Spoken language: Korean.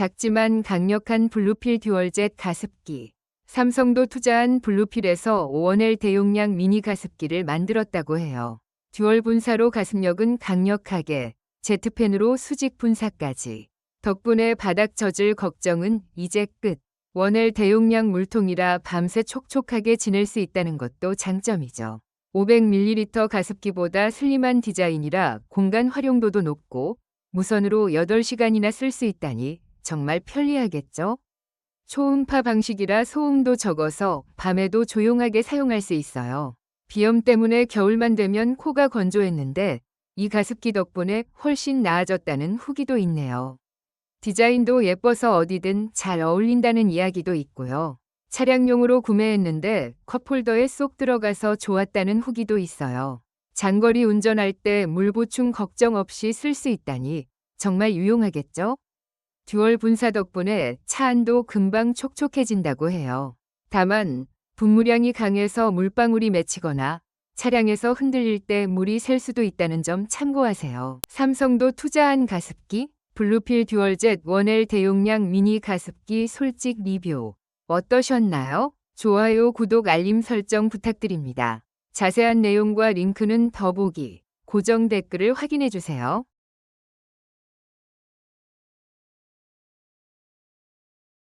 작지만 강력한 블루필 듀얼젯 가습기. 삼성도 투자한 블루필에서 5원L 대용량 미니 가습기를 만들었다고 해요. 듀얼 분사로 가습력은 강력하게, 제트펜으로 수직 분사까지. 덕분에 바닥 젖을 걱정은 이제 끝. 원L 대용량 물통이라 밤새 촉촉하게 지낼 수 있다는 것도 장점이죠. 500ml 가습기보다 슬림한 디자인이라 공간 활용도도 높고 무선으로 8시간이나 쓸 수 있다니 정말 편리하겠죠? 초음파 방식이라 소음도 적어서 밤에도 조용하게 사용할 수 있어요. 비염 때문에 겨울만 되면 코가 건조했는데 이 가습기 덕분에 훨씬 나아졌다는 후기도 있네요. 디자인도 예뻐서 어디든 잘 어울린다는 이야기도 있고요. 차량용으로 구매했는데 컵홀더에 쏙 들어가서 좋았다는 후기도 있어요. 장거리 운전할 때 물 보충 걱정 없이 쓸 수 있다니 정말 유용하겠죠? 듀얼 분사 덕분에 차 안도 금방 촉촉해진다고 해요. 다만 분무량이 강해서 물방울이 맺히거나 차량에서 흔들릴 때 물이 셀 수도 있다는 점 참고하세요. 삼성도 투자한 가습기 블루필 듀얼젯 1L 대용량 미니 가습기 솔직 리뷰 어떠셨나요? 좋아요, 구독, 알림 설정 부탁드립니다. 자세한 내용과 링크는 더보기, 고정 댓글을 확인해 주세요.